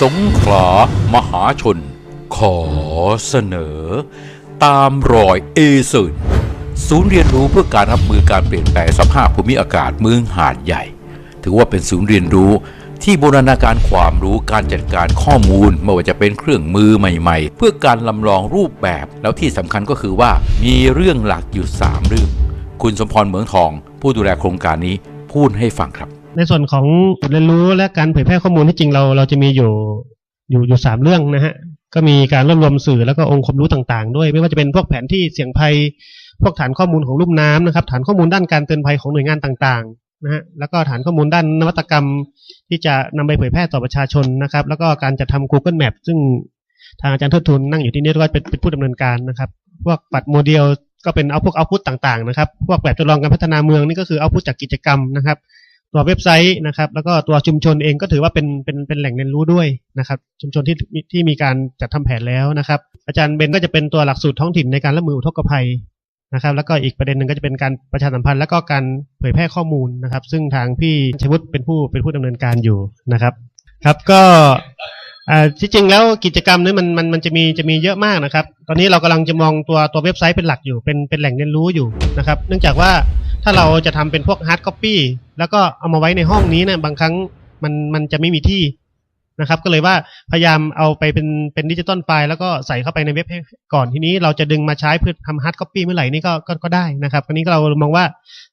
สงขลามหาชน ขอเสนอ ตามรอยเอเซินศูนย์เรียนรู้เพื่อการรับมือการเปลี่ยนแปลงสภาพภูมิอากาศเมืองหาดใหญ่ ถือว่าเป็นศูนย์เรียนรู้ที่บูรณาการความรู้การจัดการข้อมูลไม่ว่าจะเป็นเครื่องมือใหม่ๆ เพื่อการลำลองรูปแบบ แล้วที่สำคัญก็คือว่ามีเรื่องหลักอยู่ 3 เรื่อง คุณสมพรเหมืองทอง ผู้ดูแลโครงการนี้พูดให้ฟังครับ ในส่วนของเรียนรู้และการเผยแพร่ข้อมูลที่จริงเราเราจะมีอยู่อยู่อยู่สามเรื่องนะฮะก็มีการรวบรวมสื่อแล้วก็องค์ความรู้ต่างๆ ด้วย ไม่ว่าจะเป็นพวกแผนที่เสี่ยงภัย พวกฐานข้อมูลของลุ่มน้ำนะครับ ฐานข้อมูลด้านการเตือนภัยของหน่วยงานต่างๆนะฮะแล้วก็ฐานข้อมูลด้านนวัตกรรม ที่จะนำไปเผยแพร่ต่อประชาชนนะครับ แล้วก็การจัดทำ Google Map ซึ่งทางอาจารย์เทิดทุนนั่งอยู่ที่นี่ก็เป็นเป็นผู้ดำเนินการนะครับ พวกปัดโมเดลก็เป็นเอาพวกเอาพุตต่างๆนะครับ พวกแบบทดลองการพัฒนาเมืองนี่ก็คือเอาพุตจากกิจกรรมนะครับ ตัวเว็บไซต์นะครับ แล้วก็ตัวชุมชนเองก็ถือว่าเป็นเป็นเป็นแหล่งเรียนรู้ด้วยนะครับ ชุมชนที่ที่มีการจัดทำแผนแล้วนะครับ อาจารย์เบนก็จะเป็นตัวหลักสูตรท้องถิ่นในการรับมืออุทกภัยนะครับ แล้วก็อีกประเด็นหนึ่งก็จะเป็นการประชาสัมพันธ์ แล้วก็การเผยแพร่ข้อมูลนะครับ ซึ่งทางพี่ชัยวุฒิเป็นผู้เป็นผู้ดำเนินการอยู่นะครับ ครับก็ ที่จริงแล้วกิจกรรมนี้มันมันมันจะมีจะมีเยอะมากนะครับ ตอนนี้เรากำลังจะมองตัวตัวเว็บไซต์เป็นหลักอยู่ เป็นเป็นแหล่งเรียนรู้อยู่นะครับ เนื่องจากว่าถ้าเราจะทำเป็นพวกฮาร์ดคอปปี้แล้วก็เอามาไว้ในห้องนี้นะบางครั้งมันมันจะไม่มีที่ นะครับ ก็เลยว่าพยายามเอาไปเป็นเป็นดิจิตอลไฟล์แล้วก็ใส่เข้าไปในเว็บให้ก่อนทีนี้เราจะดึงมาใช้เพื่อทำฮาร์ดคอปปี้เมื่อไหร่นี่ก็ก็ก็ได้นะครับอันนี้เรามองว่า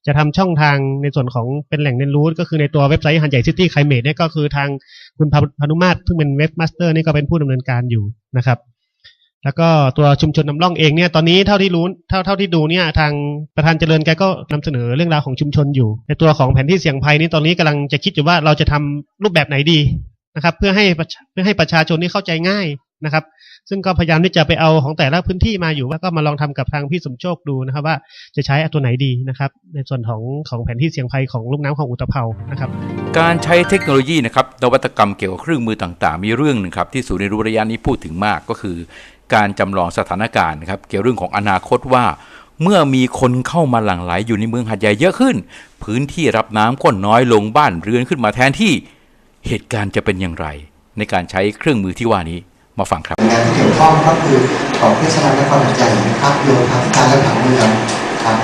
จะทำช่องทางในส่วนของเป็นแหล่งเรียนรู้ ก็คือในตัวเว็บไซต์หันใหญ่ซิตี้ไคลเมดเนี่ยก็คือทางคุณพานุมาตรซึ่งเป็นเว็บมาสเตอร์นี่ก็เป็นผู้ดำเนินการอยู่นะครับแล้วก็ตัวชุมชนนำร่องเองเนี่ยตอนนี้เท่าที่รู้เท่าเท่าที่ดูเนี่ยทางประธานเจริญแกก็นำเสนอเรื่องราวของชุมชนอยู่ ในตัวของแผนที่เสี่ยงภัยนี่ตอนนี้กำลังจะคิดอยู่ว่าเราจะทำรูปแบบไหนดี นะครับ เพื่อให้เพื่อให้ประชาชนนี่เข้าใจง่ายนะครับ ซึ่งก็พยายามที่จะไปเอาของแต่ละพื้นที่มาอยู่แล้วก็มาลองทำกับทางพี่สมโชคดูนะครับ ว่าจะใช้ตัวไหนดีนะครับ ในส่วนของของแผนที่เสี่ยงภัยของลูกน้ำของอุตภเปานะครับ การใช้เทคโนโลยีนะครับนวัตกรรมเกี่ยวกับเครื่องมือต่างๆ มีเรื่องหนึ่งครับที่ศูนย์เรียนรู้ระยะนี้พูดถึงมากก็คือ การจำลองสถานการณ์นะครับเกี่ยวเรื่องของอนาคตว่าเมื่อมีคนเข้ามาหลั่งไหลอยู่ในเมืองหัดใหญ่เยอะขึ้น พื้นที่รับน้ำก็น้อยลงบ้านเรือนขึ้นมาแทนที่ เหตุการณ์จะเป็นอย่างไร ในการใช้เครื่องมือที่ว่านี้มาฟังครับงานที่เกี่ยวข้องก็คือของเทศบาลนครหัดใหญ่นะครับรวมทั้งการและผังเมืองครับ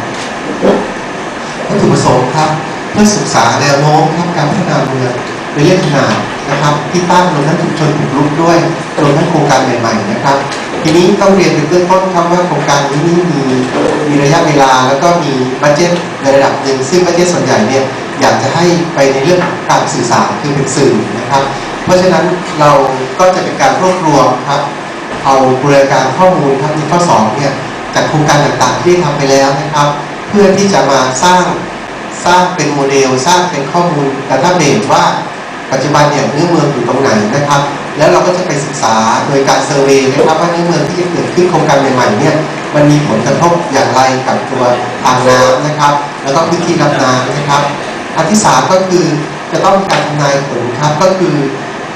วัตถุประสงค์ครับเพื่อศึกษาแนวโน้มครับการพัฒนาเมืองระยะขนาดนะครับ ที่ตั้งรวมทั้งชุมชนถูกรุกด้วยรวมทั้งโครงการใหม่ๆนะครับ ทีนี้ต้องเรียนเป็นเบื้องต้นครับว่าโครงการนี้มีมีระยะเวลาแล้วก็มีบัตเจ็ตในระดับหนึ่งซึ่งบัตเจ็ตส่วนใหญ่เนี่ย อยากจะให้ไปในเรื่องการสื่อสารคือเป็นสื่อนะครับ เพราะฉะนั้นเราก็จะเป็นการรวบรวมครับเอาบริการข้อมูลครับในข้อสองเนี่ยจากโครงการต่างๆที่ทำไปแล้วนะครับ เพื่อที่จะมาสร้างสร้างเป็นโมเดล สร้างเป็นข้อมูลดัตต้าเบสว่าปัจจุบันเนี่ยเนื้อเมืองอยู่ตรงไหนนะครับ แล้วเราก็จะไปศึกษาโดยการเซอร์เวยนะครับว่าเนื้อเมืองที่จะเกิดขึ้นโครงการใหม่ๆเนี่ยมันมีผลกระทบอย่างไรกับตัวทางน้ำนะครับ แล้วก็พื้นที่รับน้ำนะครับ อันที่สามก็คือจะต้องการทำนายผลครับก็คือ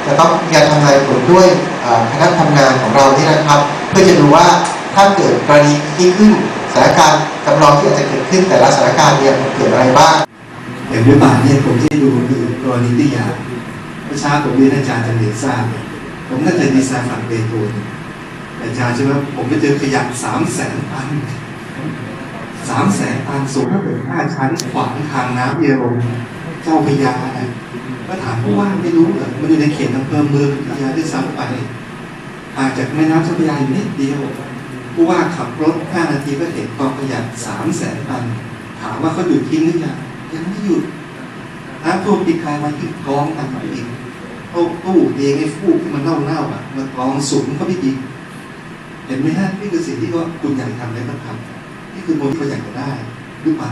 จะต้องการทำนายผลด้วยคณะทำงานของเรานี่นะครับ เพื่อจะดูว่าถ้าเกิดกรณีที่ขึ้นสถานการณ์จำลองที่อาจจะเกิดขึ้นแต่ละสถานการณ์เนี่ยมันเกิดอะไรบ้างอย่างด้วยบาทเนี่ยผมจะดูคือกรณีตัวอย่าเมื่อเช้าผมเรียนอาจารย์จะเรียนทราบเนี่ยผมน่าจะดีไซน์ฝั่งเบตูนอาจารย์ใช่ไหมผมไปเจอขยะสามแสนตัน สามแสนตันสูงถ้าเกิดห้าชั้นขวางทางน้ำเยลงเจ้าพระยาเนี่ยก็ถามผู้ว่าไม่รู้เหรอมันอยู่ในเขตอำเภอเมืองพระยาด้วยซ้ำไปห่างจากแม่น้ำเจ้าพระยาอยู่นิดเดียวผู้ว่าขับรถห้านาทีก็เห็นกองขยะสามแสนตัน ถามว่าเขาหยุดทิ้งหรือยังยังไม่หยุดน้ำท่วมปีกายมาอีกกองกันมาอีกเอาตู้เองไอ้ฟูกที่มันเน่าเน่าอะมันกองสูงเขาไปอีเห็นไหมฮะนี่คือสิ่งที่ว่าคุณอยากทำได้ต้องทำ นี่คือโมที่เขาอยากจะได้หรือเปล่า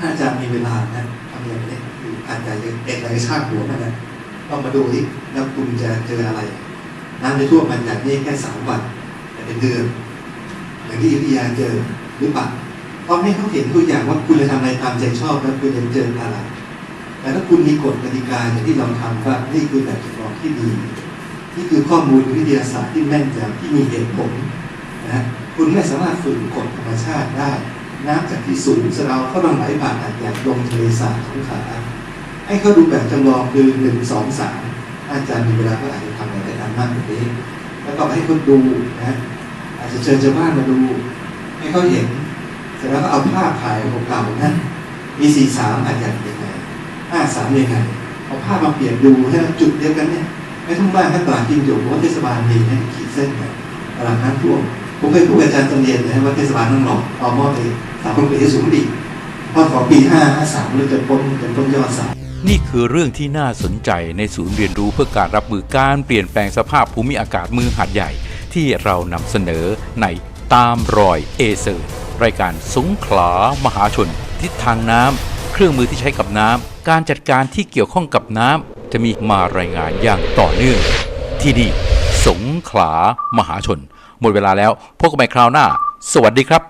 น่าจะมีเวลานะทำอย่างนี้คืออาจจะเด็กอะไรชาติหัวมันนะต้องมาดูที่แล้วคุณจะเจออะไรน้ำในท่วมมันอยางนี้แค่สามวันแต่เป็นเดือนอย่างที่อยุธยาเจอหรือเปล่าเพราะให้เขาเห็นตัวอย่างว่าคุณจะทำอะไรตามใจชอบแล้วคุณจะเจออะไรแต่ถ้าคุณมีกฎกติกาอย่างที่เราทำว่านี่คือแบบจำลองที่ดีนี่คือข้อมูลวิทยาศาสตร์ที่แม่นยำที่มีเหตุผลนะ คุณไม่สามารถฝืนกฎธรรมชาติได้ น้ำจากที่สูงสะเราก็ต้องไหลผ่านอาจอย่างลงทะเลสาบสงขลาให้เขาดูแบบจำลองคือหนึ่งสองสามอาจารย์มีเวลาก็อาจจะทำอะไรแต่นั้นมากกว่านี้ แล้วก็ให้คนดูนะอาจจะเชิญชาวบ้านมาดู ให้เขาเห็นเสร็จแล้วก็เอาภาพถ่ายของเก่านั้นมีสี่สามอาจจะยังไงห้าสามยังไงเอาภาพมาเปลี่ยนดูให้จุดเดียวกันเนี่ยไม่ต้องมากถ้าตลาดกินอยู่ว่าเทศบาลมีให้ขีดเส้นแบบตลาดน้ำท่วม ผมเคยพูดกับอาจารย์ตอนเรียนนะว่าเทศบาลต้องหลอกเอาม้อไปสามคนไปที่สูงดีพอของปีห้าห้าสามเราจะพ้นเป็นต้นยอดสายนี่คือเรื่องที่น่าสนใจในศูนย์เรียนรู้เพื่อการรับมือการเปลี่ยนแปลงสภาพภูมิอากาศมือหาดใหญ่ ที่เรานำเสนอในตามรอยเอเซอร์รายการสงขลามหาชน ทิศทางน้ำเครื่องมือที่ใช้กับน้ำการจัดการที่เกี่ยวข้องกับน้ำจะมีมารายงานอย่างต่อเนื่อง ที่นี่สงขลามหาชน หมดเวลาแล้วพบกันใหม่คราวหน้า สวัสดีครับ